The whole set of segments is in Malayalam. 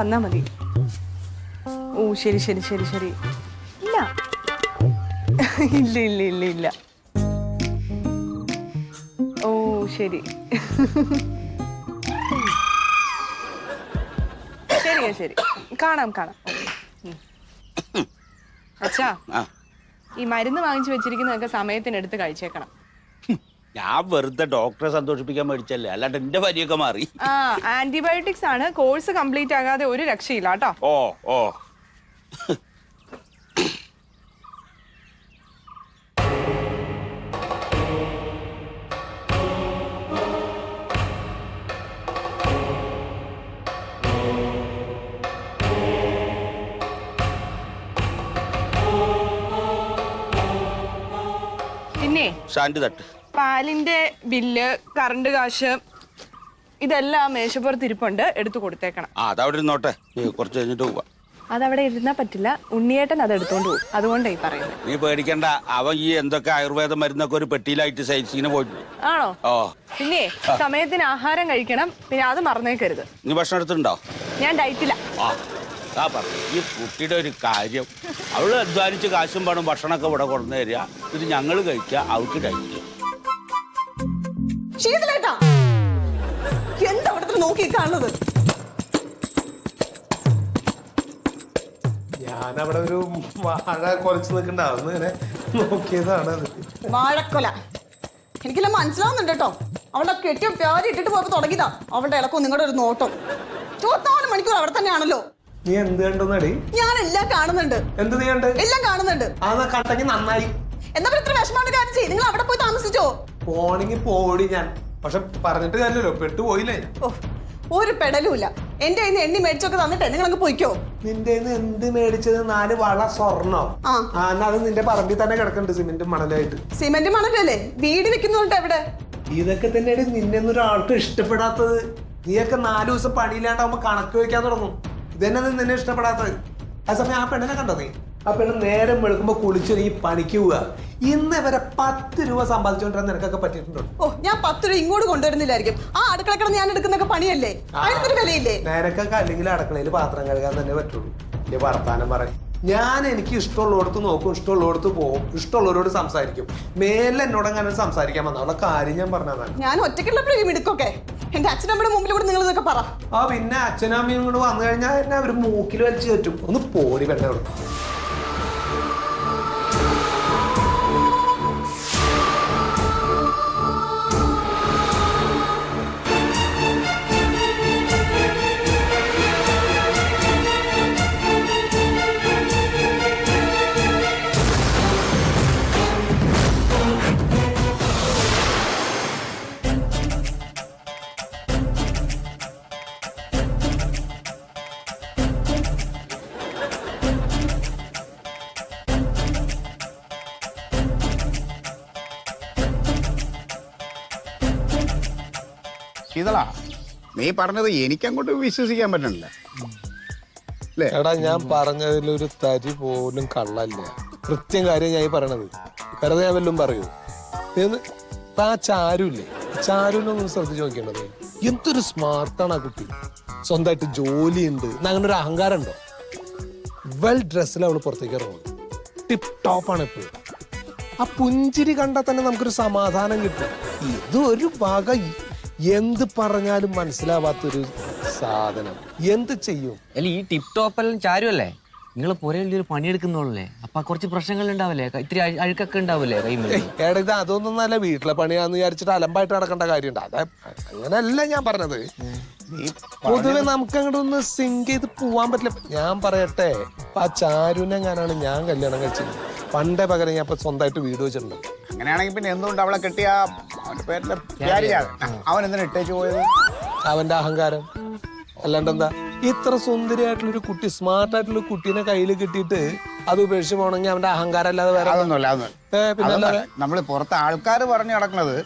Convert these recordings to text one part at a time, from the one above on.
വന്നാ മതി. ഓ ശരി ശരി ശരി ശരി. ഇല്ല. ഇല്ല ഇല്ല ഇല്ല ഇല്ല. ഓ ശരി. ശരിയാ ശരി. കാണാം കാണാം. അച്ഛാ ഈ മരുന്ന് വാങ്ങിച്ചു വെച്ചിരിക്കുന്നതൊക്കെ സമയത്തിനെടുത്ത് കഴിച്ചേക്കണം. ഞാൻ വെറുതെ ഡോക്ടറെ സന്തോഷിപ്പിക്കാൻ മേടിച്ചല്ലേ. അല്ലാണ്ട് എന്റെ വരിയൊക്കെ മാറി. ആ ആന്റിബയോട്ടിക്സ് ആണ്. കോഴ്സ് കംപ്ലീറ്റ് ആകാതെ ഒരു രക്ഷയില്ല കേട്ടോ. ഓ ഓ. പിന്നെ? ഷാൻഡ് തട്ട്. പാലിന്റെ ബില്ല് കറണ്ട് കാശ് ഇതെല്ലാം മേശപ്പുറത്ത് ഇരിപ്പുണ്ട്. എടുത്തു കൊടുത്തേക്കണം. ആ അതവിടെ ഇരുന്നോട്ടെ. നീ കുറച്ച് കഴിഞ്ഞിട്ട് പോവാ. അതവിടെ ഇരുന്നാ പറ്റില്ല. ഉണ്ണിയേട്ടൻ അത് എടുത്തോണ്ട് പോകും. അതുകൊണ്ടായി പറയുന്നത് നീ പേടിക്കണ്ട. അവൻ ഈ എന്തൊക്കെ ആയുർവേദ മരുന്നൊക്കെ ഒരു പെട്ടിയിലായിട്ട് സൈസിന് പോയിട്ടുണ്ട്. ആണോ? ഓ. പിന്നെ സമയത്തിന് ആഹാരം കഴിക്കണം. പിന്നെ അത് മറന്നേക്കരുത്. നീ ഭക്ഷണം എടുത്തിട്ടുണ്ടോ? ഞാൻ ഡയറ്റില്ല ആ. ആ പറഞ്ഞു ഈ കുട്ടിയുടെ ഒരു കാര്യം. അവൾ അധ്വാനിച്ച് കാശും പണം ഭക്ഷണമൊക്കെ ഇവിടെ കൊണ്ടു തരിക. ഇത് ഞങ്ങൾ കഴിക്കുക. അവൾക്ക് കഴിക്കുക ശീതലേട്ടാ. എന്താ അവിടെ നോക്കി കാണുന്നത്? ഞാനവിടെ ഒരു വാഴ നിൽക്കണ്ട. അന്ന് ഇങ്ങനെ നോക്കിയതാണ് അത്. വാഴക്കൊല. എനിക്കെല്ലാം മനസ്സിലാവുന്നുണ്ട് കേട്ടോ. അവളുടെ കെട്ടിയ പ്യാരി ഇട്ടിട്ട് പോയപ്പോ തുടങ്ങിയതാ. അവളുടെ ഇളക്കും നിങ്ങളുടെ ഒരു നോട്ടം ചോത്താൽ മണിക്കൂർ അവിടെ തന്നെയാണല്ലോ. നീ എന്ത് കണ്ടെന്നടി ഞാൻ എല്ലാം കാണുന്നുണ്ട്. എന്ത് നീ കണ്ട്? എല്ലാം കാണുന്നുണ്ട്. ആ കണ്ടെങ്കിൽ നന്നായി. എന്താ പറയുക ഇത്ര വിഷമമാണ് കാര്യം ചെയ്യും? നിങ്ങൾ അവിടെ പോയി താമസിച്ചോ? പോണെങ്കിൽ പോടി ഞാൻ. പക്ഷെ പറഞ്ഞിട്ട് കാര്യമല്ലോ പെട്ടുപോയില്ലേ ഞാൻ. ഓ ഒരു പെടലുമില്ല. എന്റെ കയ്യിൽ നിന്ന് എണ്ണി മേടിച്ചൊക്കെ തന്നിട്ടേ നിങ്ങൾ അങ്ങ് പോയിക്കോ. നിന്റെ കയ്യിന്ന് എന്ത് മേടിച്ചത്? നാല് വള സ്വർണോ ആ. ആ എന്നാ അത് നിന്റെ പറമ്പിൽ തന്നെ കിടക്കുന്നുണ്ട് സിമെന്റ് മണലായിട്ട്. സിമെന്റ് മണലല്ലേ? വീട് വെക്കുന്നുണ്ട് എവിടെ? ഇതൊക്കെ തന്നെയാണ് നിന്നെ ഒരാൾക്ക് ഇഷ്ടപ്പെടാത്തത്. നീയൊക്കെ നാല് ദിവസം പണിയില്ലാണ്ടാവുമ്പോ കണക്ക് വെക്കാൻ തുടങ്ങും. ഇതന്നെ നിന്നെ ഇഷ്ടപ്പെടാത്തത്? ആ സമയം ആ പെണ്ണിനെ കണ്ടോ നീ? ആ പെണ്ണ് നേരം വെളുക്കുമ്പോ കുളിച്ചൊരുങ്ങി പണിക്ക് പോവുക. ഇന്ന് വരെ പത്ത് രൂപ സമ്പാദിച്ചുകൊണ്ടിരുന്ന നിനക്കൊക്കെ പറ്റിയിട്ടുണ്ടോ? ഓ ഞാൻ പത്ത് രൂപ ഇങ്ങോട്ട് കൊണ്ടുവരുന്നില്ലായിരിക്കും. ആ അടുക്കള കിടന്ന് ഞാൻ എടുക്കുന്നൊക്കെ പണിയല്ലേ? അതിനൊരു വിലയില്ലേ? നേരക്കൊക്കെ അല്ലെങ്കിൽ അടുക്കളയിൽ പാത്രം കഴുകാൻ തന്നെ പറ്റുള്ളൂ. എന്റെ വർത്താനം പറയും. ഞാൻ എനിക്ക് ഇഷ്ടമുള്ളവടത്ത് നോക്കും ഇഷ്ടമുള്ളവടത്ത് പോകും ഇഷ്ടമുള്ളവരോട് സംസാരിക്കും. മേലെ എന്നോട് അങ്ങനെ സംസാരിക്കാൻ വന്ന. അവളെ കാര്യം ഞാൻ പറഞ്ഞതാണ് ഞാൻ ഒറ്റയ്ക്കുള്ളപ്പോഴേ മിടുക്കൊക്കെ. എന്റെ അച്ഛനമ്മയുടെ മുമ്പിൽ കൂടെ നിങ്ങൾ ഇതൊക്കെ പറ. ആ പിന്നെ അച്ഛനമ്മയും കൂടെ വന്നു കഴിഞ്ഞാൽ എന്നെ അവർ മൂക്കിൽ വലിച്ചു കയറ്റും. ഒന്ന് പോരി പെണ്ണെ ശീതള നീ പറഞ്ഞത് എനിക്കങ്ങോട്ട് വിശ്വസിക്കാൻ പറ്റണില്ല. എടാ ഞാൻ പറഞ്ഞതിലൊരു തരി പോലും കള്ളല്ല. കൃത്യം കാര്യം ഞാൻ പറയണത്. വെറുതെ ഞാൻ വല്ലതും പറയൂ. താ ചാരുല്ലേ? ചാരുവിനൊന്നും ശ്രദ്ധിച്ചു നോക്കേണ്ടത് എന്തൊരു സ്മാർട്ടാണ് ആ കുട്ടി. സ്വന്തമായിട്ട് ജോലിയുണ്ട്. അങ്ങനെ ഒരു അഹങ്കാരം ഉണ്ടോ വെൽ ഡ്രസ്സിൽ അവൾ പുറത്തേക്ക് ഇറങ്ങും. ടിപ് ടോപ്പാണ് എപ്പോഴും ആ പുഞ്ചിരി കണ്ടാൽ തന്നെ നമുക്കൊരു സമാധാനം കിട്ടും. ഇത് ഒരു വക എന്ത് പറഞ്ഞാലും മനസ്സിലാവാത്തൊരു സാധനം. എന്ത് ചെയ്യും? അല്ല ഈ ടിപ് ടോപ്പ് എല്ലാം ചാരുമല്ലേ നിങ്ങൾ പുര വലിയൊരു പണിയെടുക്കുന്നോളല്ലേ അപ്പൊ കുറച്ച് പ്രശ്നങ്ങൾ ഉണ്ടാവില്ലേ? ഇത്തിരി അഴു- അഴുക്കൊക്കെ ഉണ്ടാവില്ലേ എടാ ഇത് അതൊന്നും നല്ല വീട്ടിലെ പണിയാന്ന് വിചാരിച്ചിട്ട് അലമ്പായിട്ട് നടക്കേണ്ട കാര്യമുണ്ട്. അതെ അങ്ങനല്ല ഞാൻ പറഞ്ഞത്. പൊതുവെ നമുക്ക് അങ്ങോട്ട് ഒന്ന് സിങ്ക് ചെയ്ത് പോവാൻ പറ്റില്ല. ഞാൻ പറയട്ടെ ഇപ്പൊ ആ ചാരുവിനെ ഞാനാണ് ഞാൻ കല്യാണം കഴിച്ചത്? പണ്ടേ പകരം ഞാൻ ഇപ്പൊ സ്വന്തമായിട്ട് വീട് വെച്ചിട്ടുണ്ട്. അങ്ങനെയാണെങ്കിൽ പിന്നെ എന്തുകൊണ്ട് അവളെ കിട്ടിയ അവന്റെ പേരിലെ? പ്യാരിയാണ് അവൻ എന്തിനാ ഇട്ടേച്ച് പോയത്? അവന്റെ അഹങ്കാരം. അല്ലാണ്ട് എന്താ? ഇത്ര സുന്ദരിയായിട്ടുള്ളൊരു കുട്ടി സ്മാർട്ടായിട്ടുള്ള കുട്ടീനെ കയ്യിൽ കിട്ടിയിട്ട് അത് ഉപേക്ഷിച്ച് പോകണമെങ്കിൽ അവന്റെ അഹങ്കാരം അല്ലാതെ വേറെ എന്താ? അതൊന്നും. പിന്നെ നമ്മൾ പുറത്ത് ആൾക്കാർ പറഞ്ഞു നടക്കുന്നത്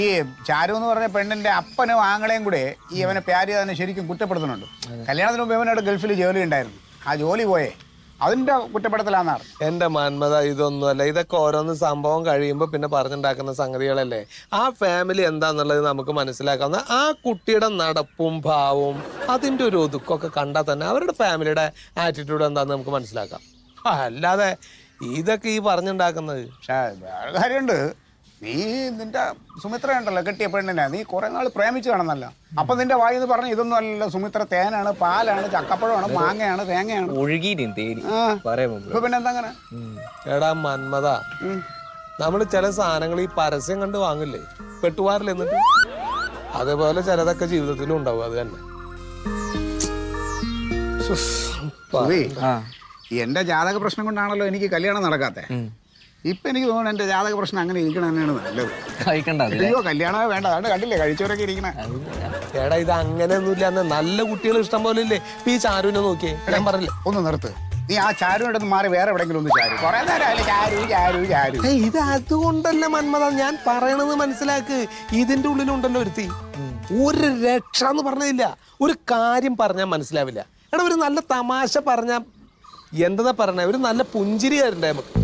ഈ ചാരു എന്ന് പറഞ്ഞ പെണ്ണിന്റെ അപ്പനും ആങ്ങളെയും കൂടെ ഈ അവനെ പ്യാരി തന്നെ ശരിക്കും കുറ്റപ്പെടുത്തുന്നുണ്ട്. കല്യാണത്തിന് മുമ്പ് ഇവനോട് ഗൾഫിൽ ജോലി ഉണ്ടായിരുന്നു. ആ ജോലി പോയേ. അതിന്റെ കുറ്റപ്പെടുത്തലാന്നാണ്. എന്റെ മന്മത ഇതൊന്നുമല്ല ഇതൊക്കെ ഓരോന്ന് സംഭവം കഴിയുമ്പോൾ പിന്നെ പറഞ്ഞുണ്ടാക്കുന്ന സംഗതികളല്ലേ? ആ ഫാമിലി എന്താന്നുള്ളത് നമുക്ക് മനസ്സിലാക്കാവുന്ന ആ കുട്ടിയുടെ നടപ്പും ഭാവവും അതിന്റെ ഒരു ഒതുക്കൊക്കെ കണ്ടാൽ തന്നെ അവരുടെ ഫാമിലിയുടെ ആറ്റിറ്റ്യൂഡ് എന്താന്ന് നമുക്ക് മനസ്സിലാക്കാം. അല്ലാതെ ഇതൊക്കെ ഈ പറഞ്ഞുണ്ടാക്കുന്നത്. പക്ഷേ വേറെ കാര്യമുണ്ട്. നീ നിന്റെ സുമിത്ര ഉണ്ടല്ലോ കെട്ടിയ പെണ്ണിനെ. നീ കുറെ നാൾ പ്രേമിച്ചു കാണുന്നല്ലോ അപ്പൊ നിന്റെ വായി എന്ന് പറഞ്ഞു ഇതൊന്നും അല്ലല്ലോ. സുമിത്ര തേനാണ് പാലാണ് ചക്കപ്പഴമാണ് മാങ്ങയാണ് തേങ്ങയാണ്. ഒഴുകിയിട്ടും തേരി ആ. പറയാൻ ഇപ്പൊ പിന്നെ എന്താ അങ്ങനെ? എടാ മന്മത നമ്മൾ ചില സാധനങ്ങൾ ഈ പരസ്യം കണ്ട് വാങ്ങില്ലേ? പെട്ടുവാറില്ല എന്നിട്ട്? അതേപോലെ ചിലതൊക്കെ ജീവിതത്തിലും ഉണ്ടാവും അത് തന്നെ. എന്റെ ജാതക പ്രശ്നം കൊണ്ടാണല്ലോ എനിക്ക് കല്യാണം നടക്കാത്തെ. ഇപ്പൊ എനിക്ക് തോന്നുന്നു എന്റെ ജാതക പ്രശ്നം അങ്ങനെ ഇരിക്കണം തന്നെയാണ് നല്ലത്. കഴിക്കണ്ട അതില്ലേ? അയ്യോ കല്യാണമേ വേണ്ട. അതാണ് കണ്ടില്ലേ കഴിച്ചവരൊക്കെ ഇരിക്കണേ. എടാ ഇത് അങ്ങനെയൊന്നുമില്ല അന്ന് നല്ല കുട്ടികൾ ഇഷ്ടം പോലെ ഇല്ലേ? ഇപ്പൊ ഈ ചാരുവിനെ നോക്കിയേ. ഞാൻ പറഞ്ഞില്ല? ഒന്ന് നിർത്ത്. നീ ആ ചാരുവിന്റെ അടുത്ത് മാറി വേറെ എവിടെങ്കിലും ഒന്ന് ചാരു. കുറെ നേരം ആയില്ലേ ചാരു ചാരു ചാരു. ഏയ്, ഇത് അതുകൊണ്ടല്ല മന്മത? ഞാൻ പറയണത് മനസ്സിലാക്ക്. ഇതിന്റെ ഉള്ളിലുണ്ടല്ലോ ഒരുത്തി. ഒരു രക്ഷ എന്ന് പറഞ്ഞില്ല. ഒരു കാര്യം പറഞ്ഞാൽ മനസ്സിലാവില്ല. എടാ ഒരു നല്ല തമാശ പറഞ്ഞ എന്താ പറഞ്ഞ? ഒരു നല്ല പുഞ്ചിരി തരണ്ടേ നമുക്ക്.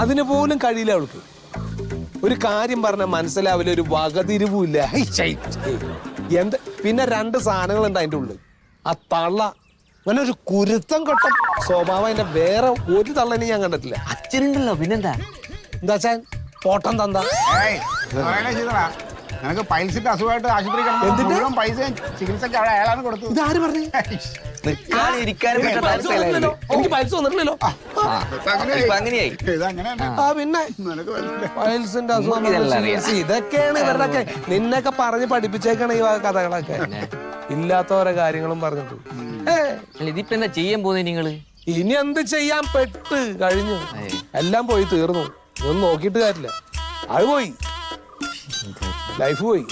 അതിന് പോലും കഴിയില്ല അവൾക്ക്. ഒരു കാര്യം പറഞ്ഞാൽ മനസ്സിലാവില്ല ഒരു വകതിരിവുമില്ല. ഛൈ. എന്ത്? പിന്നെ രണ്ട് സാധനങ്ങൾ സാധനങ്ങളുണ്ട് അതിന്റെ ഉള്ളിൽ. ആ തള്ള അങ്ങനെ ഒരു കുരുത്തം കെട്ട സ്വഭാവം അതിന്റെ വേറെ ഒരു തള്ളനെ ഞാൻ കണ്ടിട്ടില്ല. അച്ഛനുണ്ടല്ലോ പിന്നെന്താ? എന്താ വെച്ചാൽ പോട്ടം തന്ത. നിനക്ക് പൈസക്ക് അസുഖമായിട്ട് ആശുപത്രി പൈസ അവിടെ അയാളാണ് കൊടുത്തത്. ഇതാര് പറഞ്ഞു? നിൽക്കാനും ഇരിക്കാനും പറ്റാത്ത? എനിക്ക് പൈൽസ് വന്നിട്ടില്ലല്ലോ. ഇപ്പൊ അങ്ങനെയായി. ആ പിന്നെ. പൈൽസിന്റെ അസുഖം. ഇതൊക്കെയാണ് ഇവരുടെയൊക്കെ നിന്നൊക്കെ പറഞ്ഞ് പഠിപ്പിച്ചേക്കാണ് ഈ കഥകളൊക്കെ. ഇല്ലാത്ത ഓരോ കാര്യങ്ങളും പറഞ്ഞിട്ട്. ഇതിപ്പോ എന്താ ചെയ്യാൻ പോകുന്നത് നിങ്ങൾ? ഇനി എന്ത് ചെയ്യാൻ പെട്ട് കഴിഞ്ഞു. എല്ലാം പോയി തീർന്നു. ഒന്നും നോക്കിയിട്ട് കാര്യമില്ല. അത് പോയി. ലൈഫ് പോയി.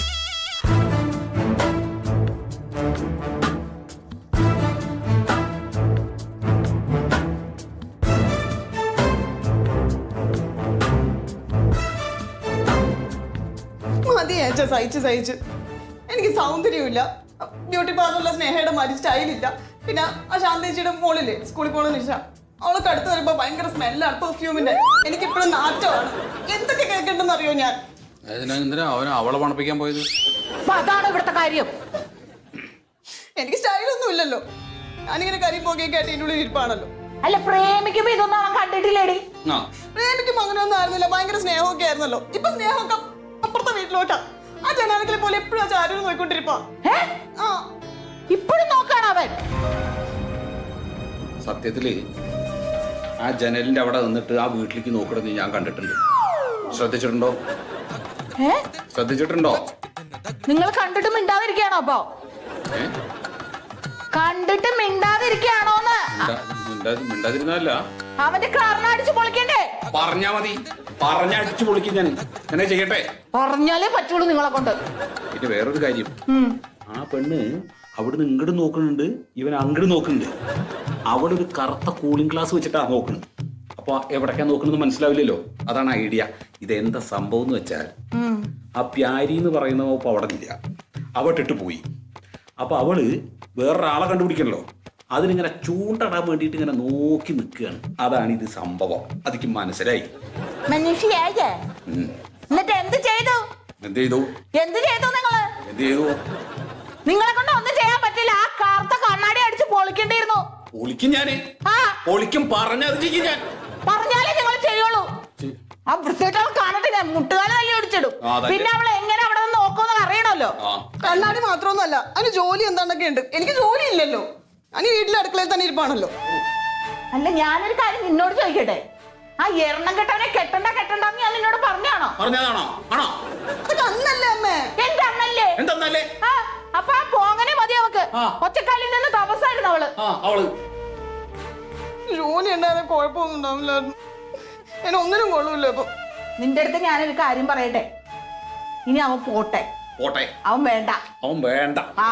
ഏച്ച സഹിച്ച് സഹിച്ച്. എനിക്ക് സൗന്ദര്യമില്ല. ബ്യൂട്ടി പാർലറിലെ സ്നേഹയുടെ മാതിരി സ്റ്റൈലില്ല. പിന്നെ ആ ശാന്തേച്ചിയുടെ മോളില്ലേ സ്കൂളിൽ പോകണമെന്ന് വെച്ചാൽ അവൾക്ക് അടുത്ത് വരുമ്പോ ഭയങ്കര സ്മെല്ലാണ് പെർഫ്യൂമിന്റെ എനിക്ക് ഇപ്പോഴും നാറ്റമാണ്. എന്തൊക്കെ കേൾക്കണ്ടെന്ന് അറിയോ ഞാൻ? എന്തിനാ അവൻ അവളെ പണപ്പിക്കാൻ പോയത്? അതാണ് ഇവിടുത്തെ കാര്യം. എനിക്ക് സ്റ്റൈലൊന്നും ഇല്ലല്ലോ. ഞാനിങ്ങനെ കരി പോകെയൊക്കെ ആയിട്ട് ഇതിനുള്ളിൽ ഇരിപ്പാണല്ലോ. അല്ല പ്രേമിക്കുമ്പോ ഇതൊന്നും അവൻ കണ്ടിട്ടില്ലേടി? പ്രേമിക്കുമ്പോ അങ്ങനെ ഒന്നും ആയിരുന്നില്ല. ഭയങ്കര സ്നേഹമൊക്കെ ആയിരുന്നല്ലോ. ഇപ്പൊ സ്നേഹമൊക്കെ അപ്പുറത്തെ വീട്ടിലോട്ടാ. ആ ജനാലകളെ പോലെ എപ്പോഴും ആ ചാരു നോയിക്കൊണ്ടിരിപ്പാ ഏ ആ. ഇപ്പോഴും നോക്കാണ് അവൻ. സത്യത്തിൽ ആ ജനലിന്റെ അവിടെ നിന്നിട്ട് ആ വീട്ടിലേക്ക് നോക്കണമെന്ന് ഞാൻ കണ്ടിട്ടുണ്ട്. ശ്രദ്ധിച്ചിട്ടുണ്ടോ? ഏ ശ്രദ്ധിച്ചിട്ടുണ്ടോ? നിങ്ങൾ കണ്ടിട്ട് മിണ്ടാതിരിക്കുകയാണോ അപ്പൊ? ഏ? കണ്ടിട്ട് മിണ്ടാതിരിക്കുകയാണോന്ന്? മിണ്ടാ- മിണ്ടാ- മിണ്ടാതിരുന്നല്ല അവന്റെ കാരണം അടിച്ചു പൊളിക്കണ്ടേ? പറഞ്ഞാ മതി. പറഞ്ഞ അടിച്ചു പൊളിക്കും ഞാൻ. എന്നെ ചെയ്യട്ടെ? പറഞ്ഞാലേ പറ്റുള്ളൂ നിങ്ങളെ കൊണ്ട്. പിന്നെ വേറൊരു കാര്യം. ആ പെണ്ണ് അവിടുന്ന് ഇങ്ങോട്ട് നോക്കുന്നുണ്ട് ഇവൻ അങ്ങോട്ട് നോക്കുന്നുണ്ട്. അവിടെ ഒരു കറുത്ത കൂളിംഗ് ഗ്ലാസ് വെച്ചിട്ടാ നോക്കുന്നത്. അപ്പൊ എവിടേക്കാ നോക്കുന്നത് മനസ്സിലാവില്ലല്ലോ? അതാണ് ഐഡിയ ഇതെന്താ സംഭവം എന്ന് വെച്ചാൽ ആ പ്യാരി എന്ന് പറയുന്ന ഇപ്പൊ അവിടെ ഇല്ല. അവട്ടിട്ട് പോയി. അപ്പൊ അവൾ വേറൊരാളെ കണ്ടുപിടിക്കണല്ലോ. അതിനിങ്ങനെ ചൂണ്ടടാൻ വേണ്ടിയിട്ട് ഇങ്ങനെ നോക്കി നിൽക്കുകയാണ്. അതാണ് ഇത് സംഭവം. അതിക്ക് മനസ്സിലായി. മനുഷ്യയായ എന്നിട്ട് എന്ത് ചെയ്തു? എന്ത് ചെയ്തു? എന്ത് ചെയ്തു നിങ്ങൾ? എന്ത് ചെയ്തു? നിങ്ങളെ കൊണ്ട് ഒന്നും ചെയ്യാൻ പറ്റില്ല. ആ കറുത്ത കണ്ണാടി അടിച്ച് പൊളിക്കേണ്ടിയിരുന്നു. പൊളിക്കും ഞാൻ. ആ. പൊളിക്കും പറഞ്ഞത് ഞാൻ. പറഞ്ഞാലേ നിങ്ങൾ ചെയ്യുള്ളൂ. ആ വൃത്തിയായിട്ട് കാണട്ടെ ഞാൻ. മുട്ടുകാലം തല്ലി ആ, അതല്ലേ. പിന്നെ അവൾ എങ്ങനെ അവിടെ നിന്ന് നോക്കുമെന്ന് അറിയണമല്ലോ. ആ. കണ്ണാടി മാത്രമൊന്നുമല്ല. അതിന് ജോലി എന്താണ്ടൊക്കെ ഉണ്ട് എനിക്ക് ജോലി ഇല്ലല്ലോ. ഞാൻ ഈ വീട്ടിലെ അടുക്കളയിൽ തന്നെ ഇരിപ്പാണല്ലോ. അല്ല ഞാനൊരു കാര്യം നിന്നോട് ചോദിക്കട്ടെ? ആ എണ്ണം കെട്ടവനെ കെട്ടണ്ട കെട്ടണ്ടെന്ന് ഞാൻ നിന്നോട് പറഞ്ഞാണോ പറഞ്ഞതാണോ? ആണോ? അതൊക്കെ അന്നല്ലേ അമ്മേ. എന്റെ അമ്മല്ലേ എന്തെന്നല്ലേ? ആ അപ്പൊ ആ പോങ്ങനെ മതി അവക്ക്. ആ. ഒറ്റക്കാലിൽ നിന്ന് തപസ്സായിരുന്നു അവൾ. ആ അവൾ. ജോലി ഉണ്ടായിരുന്ന കുഴപ്പമൊന്നും ഉണ്ടാവില്ലായിരുന്നു എന്നെ ഒന്നിനും കൊള്ളൂല്ല ഇപ്പൊ. നിന്റെ അടുത്ത് ഞാനൊരു കാര്യം പറയട്ടെ? ഇനി അവൻ പോട്ടെ. പോട്ടെ. അവൻ വേണ്ട. അവൻ വേണ്ട. ആ.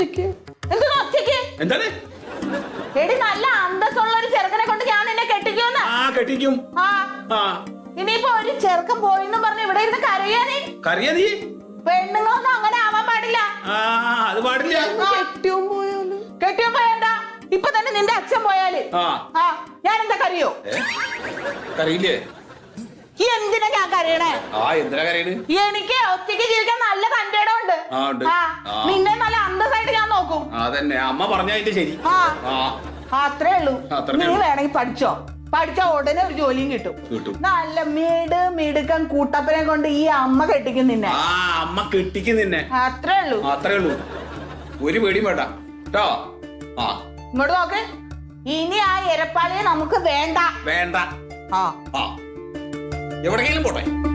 ഒറ്റയ്ക്ക്? എന്തിനാ ഒറ്റയ്ക്ക്? എന്താണ്? എടി നല്ല അന്തസ്സുള്ള ഒരു ചെറുക്കനെ കൊണ്ട് ഞാൻ നിന്നെ കെട്ടിക്കുമെന്ന്. ആ കെട്ടിക്കും. ആ. ആ. ഇനിയിപ്പോ ഒരു ചെറുക്കൻ പോയിന്ന് പറഞ്ഞ് ഇവിടെ ഇരുന്ന് കറിയാ നീ? പെണ്ണുങ്ങളൊന്നും അങ്ങനെ ആവാൻ പാടില്ല. പാടില്ല. കെട്ടിയോൻ പോയാലും? കെട്ടിയോ പോയണ്ട ഇപ്പൊ തന്നെ നിന്റെ അച്ഛൻ പോയാൽ. ആ. ആ ഞാൻ എന്താ കറിയോ ഏ? ഈ എന്തിനാ ഞാൻ കരയണേ? ആ എന്തിനാ കരയണ്? എനിക്ക് ഒറ്റയ്ക്ക് ജീവിക്കാൻ നല്ല കണ്ടേടം ഉണ്ട് ആ, ഉണ്ട്. ആ. നിന്നെ നല്ല അന്തസ്സായിട്ട് ഞാൻ നോക്കും. അതന്നെ. അമ്മ ശരി. ആ. ആ. അത്രേ ഉള്ളൂ. അത്രേ നീ ഉള്ളൂ. വേണമെങ്കിൽ പഠിച്ചോ. പഠിച്ച ഉടനെ ഒരു ജോലിയും കിട്ടും. കിട്ടും. നല്ല മീട് മിടുക്കൻ കൂട്ടപ്പനെ കൊണ്ട് ഈ അമ്മ കെട്ടിക്കും നിന്നെ. ആ അമ്മ കെട്ടിക്ക് നിന്നെ. അത്രേ ഉള്ളൂ. അത്രേ ഉള്ളൂ. ഒരു പേടിയും വേണ്ട. കേട്ടോ ആ. ഇങ്ങോട്ട് നോക്ക്. ഇനി ആ എരപ്പാളിയെ നമുക്ക് വേണ്ട. വേണ്ട. ആ. ആ. എവിടെയെങ്കിലും പോട്ടെ.